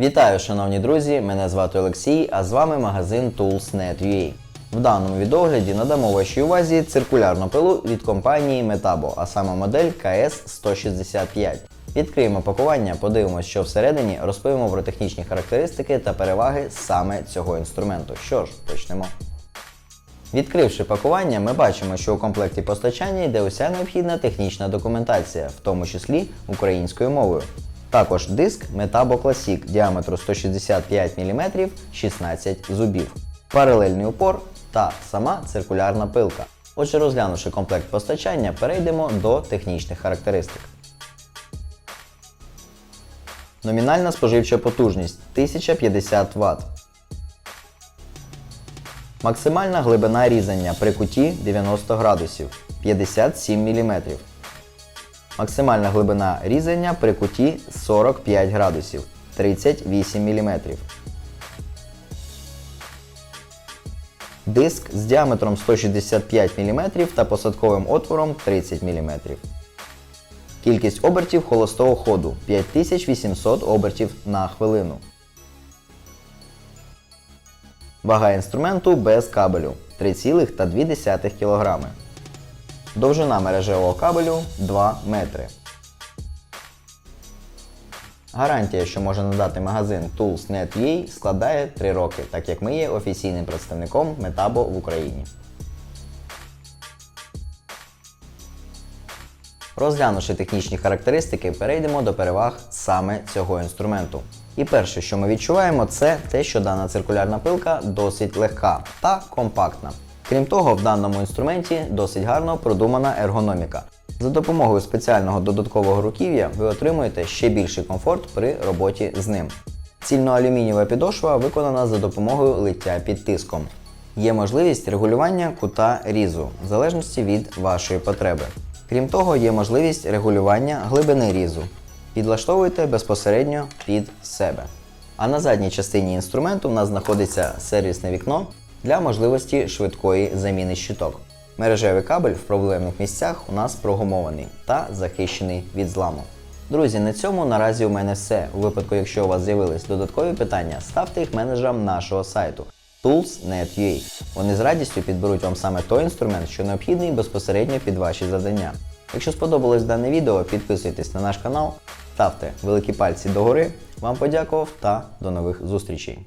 Вітаю, шановні друзі! Мене звати Олексій, а з вами магазин Tools.net.ua. В даному відогляді надамо вашій увазі циркулярну пилу від компанії Metabo, а саме модель KS165. Відкриємо пакування, подивимося, що всередині, розповімо про технічні характеристики та переваги саме цього інструменту. Що ж, почнемо. Відкривши пакування, ми бачимо, що у комплекті постачання йде уся необхідна технічна документація, в тому числі українською мовою. Також диск Metabo Classic діаметру 165 мм 16 зубів, паралельний упор та сама циркулярна пилка. Отже, розглянувши комплект постачання, перейдемо до технічних характеристик. Номінальна споживча потужність 1050 Вт. Максимальна глибина різання при куті 90 градусів 57 мм. Максимальна глибина різання при куті 45 градусів 38 мм. Диск з діаметром 165 мм та посадковим отвором 30 мм. Кількість обертів холостого ходу 5800 обертів на хвилину. Вага інструменту без кабелю 3,2 кг. Довжина мережевого кабелю 2 метри. Гарантія, що може надати магазин Tools.net.ua складає 3 роки, так як ми є офіційним представником Metabo в Україні. Розглянувши технічні характеристики, перейдемо до переваг саме цього інструменту. І перше, що ми відчуваємо, це те, що дана циркулярна пилка досить легка та компактна. Крім того, в даному інструменті досить гарно продумана ергономіка. За допомогою спеціального додаткового руків'я ви отримуєте ще більший комфорт при роботі з ним. Цільноалюмінієва підошва виконана за допомогою лиття під тиском. Є можливість регулювання кута різу в залежності від вашої потреби. Крім того, є можливість регулювання глибини різу. Підлаштовуйте безпосередньо під себе. А на задній частині інструменту в нас знаходиться сервісне вікно для можливості швидкої заміни щиток. Мережевий кабель в проблемних місцях у нас прогумований та захищений від зламу. Друзі, на цьому наразі у мене все. У випадку, якщо у вас з'явились додаткові питання, ставте їх менеджерам нашого сайту tools.net.ua. Вони з радістю підберуть вам саме той інструмент, що необхідний безпосередньо під ваші завдання. Якщо сподобалось дане відео, підписуйтесь на наш канал, ставте великі пальці догори. Вам подякував та до нових зустрічей.